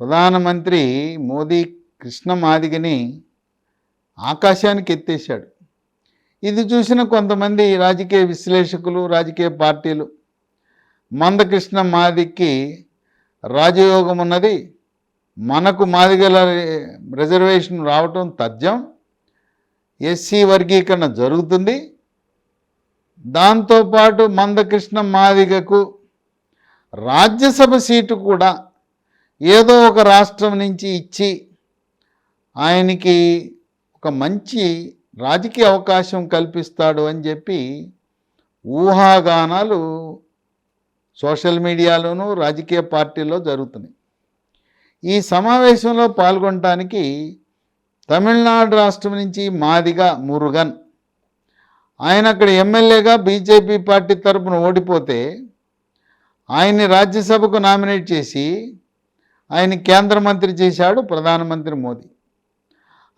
ప్రధానమంత్రి మోదీ కృష్ణ మాదిగని ఆకాశానికి ఎత్తేసాడు ఇది చూసిన కొంతమంది రాజకీయ విశ్లేషకులు రాజకీయ పార్టీలు మందకృష్ణ మాదికి రాజయోగం ఉన్నది. మనకు మాదిగల రిజర్వేషన్ రావటం తథ్యం ఎస్సీ వర్గీకరణ జరుగుతుంది. దాంతోపాటు మందకృష్ణ మాదిగకు రాజ్యసభ సీటు కూడా ఏదో ఒక రాష్ట్రం నుంచి ఇచ్చి ఆయనకి ఒక మంచి రాజకీయ అవకాశం కల్పిస్తాడు అని చెప్పి ఊహాగానాలు సోషల్ మీడియాలోనూ రాజకీయ పార్టీల్లో జరుగుతున్నాయి. ఈ సమావేశంలో పాల్గొనటానికి తమిళనాడు రాష్ట్రం నుంచి మాదిగా మురుగన్ ఆయన అక్కడ ఎమ్మెల్యేగా బీజేపీ పార్టీ తరపున ఓడిపోతే ఆయన్ని రాజ్యసభకు నామినేట్ చేసి ఆయన కేంద్ర మంత్రి చేశాడు ప్రధానమంత్రి మోదీ.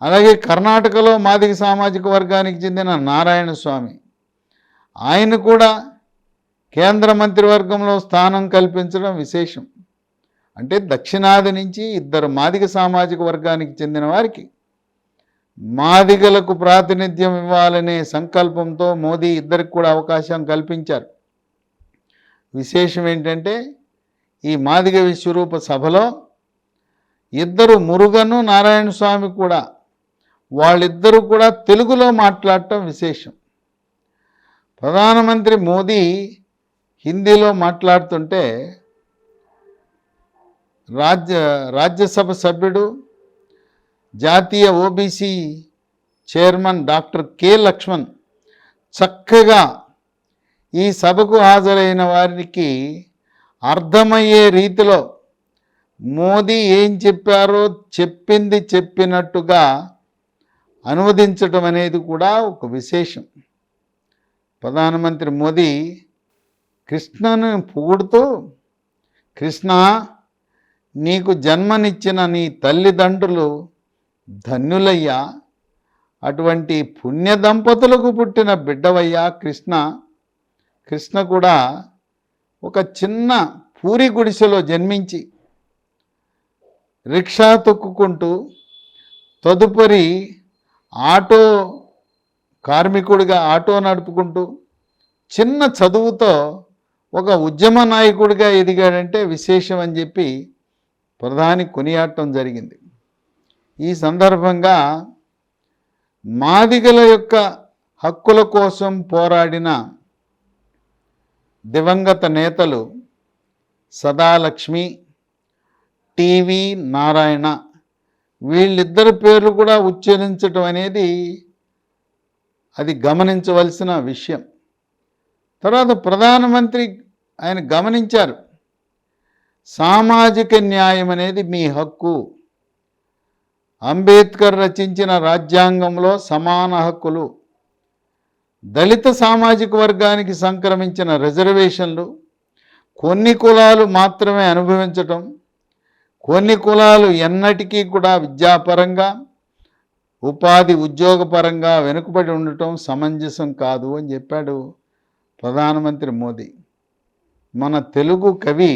అలాగే కర్ణాటకలో మాదిగ సామాజిక వర్గానికి చెందిన నారాయణ స్వామి. ఆయన కూడా కేంద్ర మంత్రివర్గంలో స్థానం కల్పించడం విశేషం. అంటే దక్షిణాది నుంచి ఇద్దరు మాదిగ సామాజిక వర్గానికి చెందిన వారికి మాదిగలకు ప్రాతినిధ్యం ఇవ్వాలనే సంకల్పంతో మోదీ ఇద్దరికి కూడా అవకాశం కల్పించారు. విశేషం ఏంటంటే ఈ మాదిగ విశ్వరూప సభలో ఇద్దరు మురుగను నారాయణ స్వామి కూడా వాళ్ళిద్దరూ కూడా తెలుగులో మాట్లాడటం విశేషం. ప్రధానమంత్రి మోదీ హిందీలో మాట్లాడుతుంటే రాజ్య రాజ్యసభ సభ్యుడు జాతీయ OBC chairman doctor K Lakshman చక్కగా ఈ సభకు హాజరైన వారికి అర్థమయ్యే రీతిలో మోదీ ఏం చెప్పారో చెప్పింది చెప్పినట్టుగా అనువదించటం అనేది కూడా ఒక విశేషం. ప్రధానమంత్రి మోదీ కృష్ణను పొగుడుతూ కృష్ణ నీకు జన్మనిచ్చిన నీ తల్లిదండ్రులు ధన్యులయ్యా. అటువంటి పుణ్య దంపతులకు పుట్టిన బిడ్డవయ్యా కృష్ణ. కృష్ణ కూడా ఒక చిన్న పూరి గుడిసెలో జన్మించి రిక్షా తొక్కుకుంటూ తదుపరి ఆటో కార్మికుడిగా ఆటో నడుపుకుంటూ చిన్న చదువుతో ఒక ఉద్యమ నాయకుడిగా ఎదిగాడంటే విశేషం అని చెప్పి ప్రధాని కొనియాడటం జరిగింది. ఈ సందర్భంగా మాదిగల యొక్క హక్కుల కోసం పోరాడిన దివంగత నేతలు సదాలక్ష్మి టీవీ నారాయణ వీళ్ళిద్దరి పేర్లు కూడా ఉచ్చరించటం అనేది అది గమనించవలసిన విషయం. తర్వాత ప్రధానమంత్రి ఆయన గమనించారు సామాజిక న్యాయం అనేది మీ హక్కు. అంబేద్కర్ రచించిన రాజ్యాంగంలో సమాన హక్కులు. దళిత సామాజిక వర్గానికి సంక్రమించిన రిజర్వేషన్లు కొన్ని కులాలు మాత్రమే అనుభవించటం కొన్ని కులాలు ఎన్నటికీ కూడా విద్యాపరంగా ఉపాధి ఉద్యోగపరంగా వెనుకబడి ఉండటం సమంజసం కాదు అని చెప్పాడు ప్రధానమంత్రి మోదీ. మన తెలుగు కవి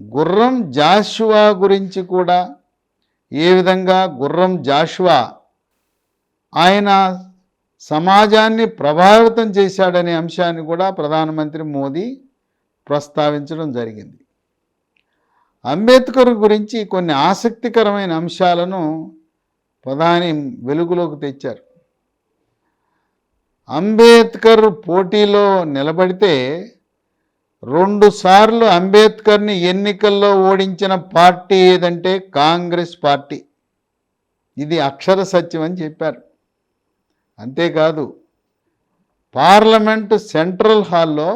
గుర్రం జాషువా గురించి కూడా ఏ విధంగా గుర్రం జాషువా ఆయన సమాజాన్ని ప్రభావితం చేశాడనే అంశాన్ని కూడా ప్రధానమంత్రి మోదీ ప్రస్తావించడం జరిగింది. అంబేద్కర్ గురించి కొన్ని ఆసక్తికరమైన అంశాలను ప్రధాని వెలుగులోకి తెచ్చారు. అంబేద్కర్ పోటీలో నిలబడితే రెండుసార్లు అంబేద్కర్ని ఎన్నికల్లో ఓడించిన పార్టీ ఏదంటే కాంగ్రెస్ పార్టీ. ఇది అక్షర సత్యం అని చెప్పారు. అంతేకాదు పార్లమెంటు సెంట్రల్ హాల్లో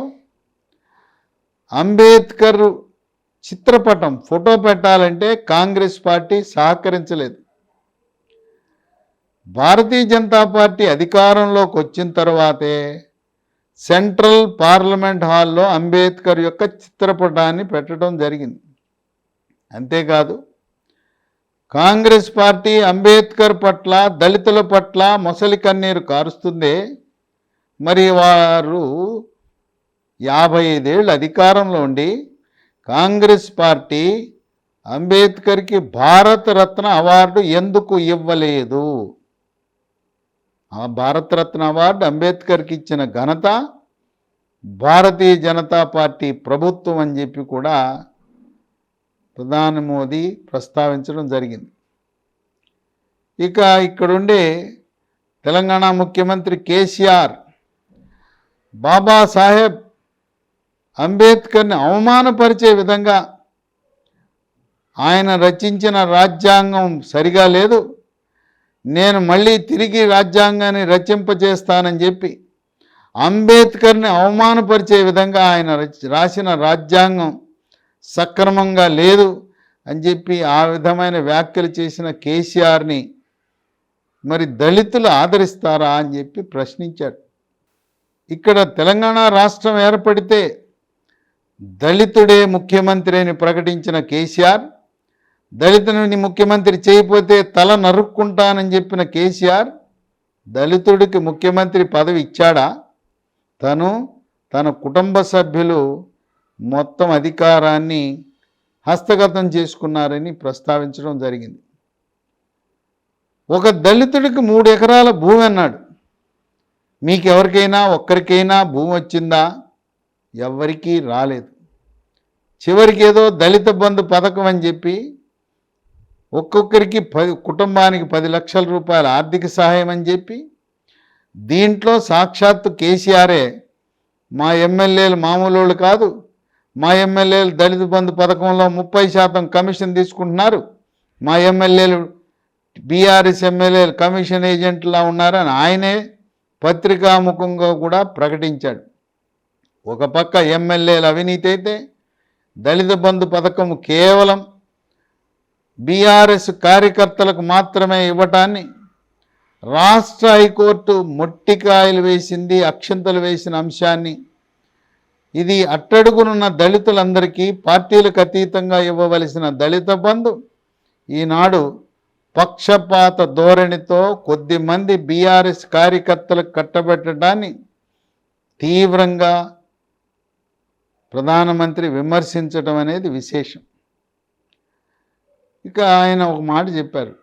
అంబేద్కర్ చిత్రపటం ఫోటో పెట్టాలంటే కాంగ్రెస్ పార్టీ సహకరించలేదు. భారతీయ జనతా పార్టీ అధికారంలోకి వచ్చిన తర్వాతే సెంట్రల్ పార్లమెంట్ హాల్లో అంబేద్కర్ యొక్క చిత్రపటాన్ని పెట్టడం జరిగింది. అంతేకాదు కాంగ్రెస్ పార్టీ అంబేద్కర్ పట్ల దళితుల పట్ల మొసలి కన్నీరు కారుస్తుందే. మరి వారు యాభై ఐదేళ్ళు అధికారంలో ఉండి కాంగ్రెస్ పార్టీ అంబేద్కర్కి భారతరత్న అవార్డు ఎందుకు ఇవ్వలేదు? ఆ భారతరత్న అవార్డు అంబేద్కర్కి ఇచ్చిన ఘనత భారతీయ జనతా పార్టీ ప్రభుత్వం అని చెప్పి కూడా ప్రధాని మోదీ ప్రస్తావించడం జరిగింది. ఇక ఇక్కడుండే తెలంగాణ ముఖ్యమంత్రి కేసీఆర్ బాబాసాహెబ్ అంబేద్కర్ని అవమానపరిచే విధంగా ఆయన రచించిన రాజ్యాంగం సరిగా లేదు. నేను మళ్ళీ తిరిగి రాజ్యాంగాన్ని రచింపజేస్తానని చెప్పి అంబేద్కర్ని అవమానపరిచే విధంగా ఆయన రచ- రాసిన రాజ్యాంగం సక్రమంగా లేదు అని చెప్పి ఆ విధమైన వ్యాఖ్యలు చేసిన కేసీఆర్ని మరి దళితులు ఆదరిస్తారా అని చెప్పి ప్రశ్నించాడు. ఇక్కడ తెలంగాణ రాష్ట్రం ఏర్పడితే దళితుడే ముఖ్యమంత్రి అని ప్రకటించిన కేసీఆర్ దళితుని ముఖ్యమంత్రి చేయకపోతే తల నరుక్కుంటానని చెప్పిన కేసీఆర్ దళితుడికి ముఖ్యమంత్రి పదవి ఇచ్చాడా? తను తన కుటుంబ సభ్యులు మొత్తం అధికారాన్ని హస్తగతం చేసుకున్నారని ప్రస్తావించడం జరిగింది. ఒక దళితుడికి మూడు ఎకరాల భూమి అన్నాడు. మీకు ఎవరికైనా ఒక్కరికైనా భూమి వచ్చిందా? ఎవ్వరికీ రాలేదు. చివరికి ఏదో దళిత బంధు పథకం అని చెప్పి ఒక్కొక్కరికి పది కుటుంబానికి పది లక్షల రూపాయల ఆర్థిక సహాయం అని చెప్పి దీంట్లో సాక్షాత్తు కేసీఆరే మా ఎమ్మెల్యేలు మామూలు వాళ్ళు కాదు మా ఎమ్మెల్యేలు దళిత బంధు పథకంలో ముప్పై శాతం కమిషన్ తీసుకుంటున్నారు. మా ఎమ్మెల్యేలు బీఆర్ఎస్ ఎమ్మెల్యేలు కమిషన్ ఏజెంట్లా ఉన్నారని ఆయనే పత్రికాముఖంగా కూడా ప్రకటించాడు. ఒక పక్క ఎమ్మెల్యేల అవినీతి అయితే దళిత బంధు పథకం కేవలం బీఆర్ఎస్ కార్యకర్తలకు మాత్రమే ఇవ్వటాన్ని రాష్ట్ర హైకోర్టు మొట్టికాయలు వేసింది అక్షంతలు వేసిన అంశాన్ని ఇది అట్టడుగునున్న దళితులందరికీ పార్టీలకు అతీతంగా ఇవ్వవలసిన దళిత బంధు. ఈనాడు పక్షపాత ధోరణితో కొద్దిమంది బీఆర్ఎస్ కార్యకర్తలకు కట్టబెట్టడాన్ని తీవ్రంగా ప్రధానమంత్రి విమర్శించడం అనేది విశేషం. ఇక ఆయన ఒక మాట చెప్పారు.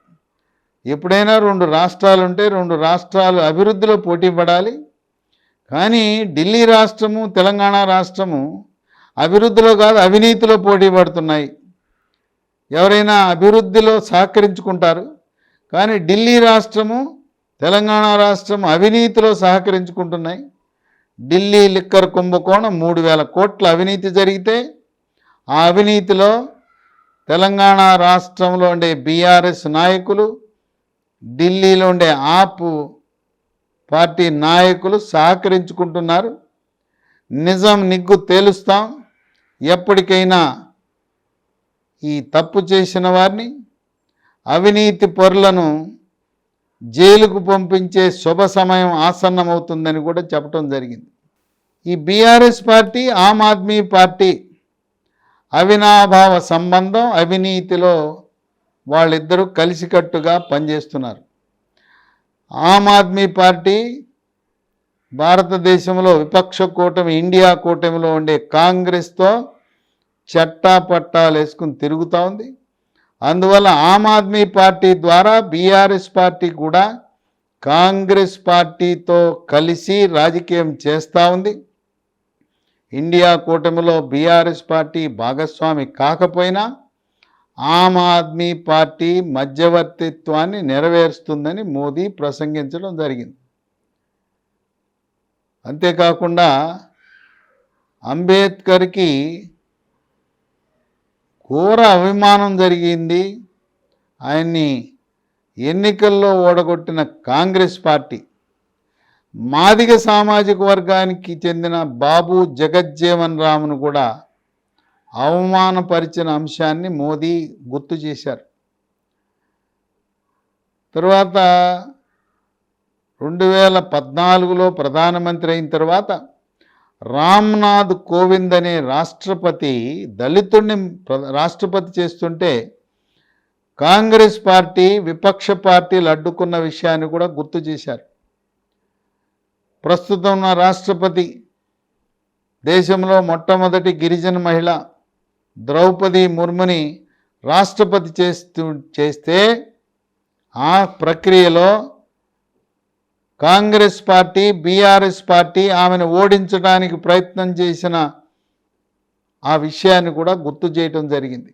ఎప్పుడైనా రెండు రాష్ట్రాలు ఉంటే రెండు రాష్ట్రాలు అభివృద్ధిలో పోటీ పడాలి కానీ ఢిల్లీ రాష్ట్రము తెలంగాణ రాష్ట్రము అభివృద్ధిలో కాదు అవినీతిలో పోటీ పడుతున్నాయి. ఎవరైనా అభివృద్ధిలో సహకరించుకుంటారు. కానీ ఢిల్లీ రాష్ట్రము తెలంగాణ రాష్ట్రం అవినీతిలో సహకరించుకుంటున్నాయి. ఢిల్లీ లిక్కర్ కుంభకోణం మూడు వేల కోట్ల అవినీతి జరిగితే ఆ అవినీతిలో తెలంగాణ రాష్ట్రంలో ఉండే బీఆర్ఎస్ నాయకులు ఢిల్లీలో ఉండే ఆపు పార్టీ నాయకులు సహకరించుకుంటున్నారు. నిజం నిగ్గు తేలుస్తాం. ఎప్పటికైనా ఈ తప్పు చేసిన వారిని అవినీతి పరులను జైలుకు పంపించే శుభ సమయం ఆసన్నమవుతుందని కూడా చెప్పడం జరిగింది. ఈ BRS party Aam Aadmi party అవినాభావ సంబంధం అవినీతిలో వాళ్ళిద్దరూ కలిసికట్టుగా పనిచేస్తున్నారు. ఆమ్ ఆద్మీ పార్టీ భారతదేశంలో విపక్ష కూటమి ఇండియా కూటమిలో ఉండే కాంగ్రెస్తో చట్టా పట్టాలు వేసుకుని తిరుగుతూ ఉంది. అందువల్ల ఆమ్ ఆద్మీ పార్టీ ద్వారా బీఆర్ఎస్ పార్టీ కూడా కాంగ్రెస్ పార్టీతో కలిసి రాజకీయం చేస్తూ ఉంది. ఇండియా కూటమిలో బీఆర్ఎస్ పార్టీ భాగస్వామి కాకపోయినా ఆమ్ ఆద్మీ పార్టీ మధ్యవర్తిత్వాన్ని నెరవేరుస్తుందని మోదీ ప్రసంగించడం జరిగింది. అంతేకాకుండా అంబేద్కర్కి ఘోర అభిమానం జరిగింది. ఆయన్ని ఎన్నికల్లో ఓడగొట్టిన కాంగ్రెస్ పార్టీ మాదిగ సామాజిక వర్గానికి చెందిన బాబు జగజ్జీవన్ రామ్ను కూడా అవమానపరిచిన అంశాన్ని మోదీ గుర్తు చేశారు. తరువాత రెండు వేల పద్నాలుగులో ప్రధానమంత్రి అయిన తర్వాత రామ్నాథ్ కోవింద్ అనే రాష్ట్రపతి దళితుడిని ప్ర- రాష్ట్రపతి చేస్తుంటే కాంగ్రెస్ పార్టీ విపక్ష పార్టీలు అడ్డుకున్న విషయాన్ని కూడా గుర్తు చేశారు. ప్రస్తుతం ఉన్న రాష్ట్రపతి దేశంలో మొట్టమొదటి గిరిజన మహిళ ద్రౌపది ముర్ముని రాష్ట్రపతి చేస్తూ చేస్తే ఆ ప్రక్రియలో కాంగ్రెస్ పార్టీ బీఆర్ఎస్ పార్టీ ఆమెను ఓడించడానికి ప్రయత్నం చేసిన ఆ విషయాన్ని కూడా గుర్తు చేయటం జరిగింది.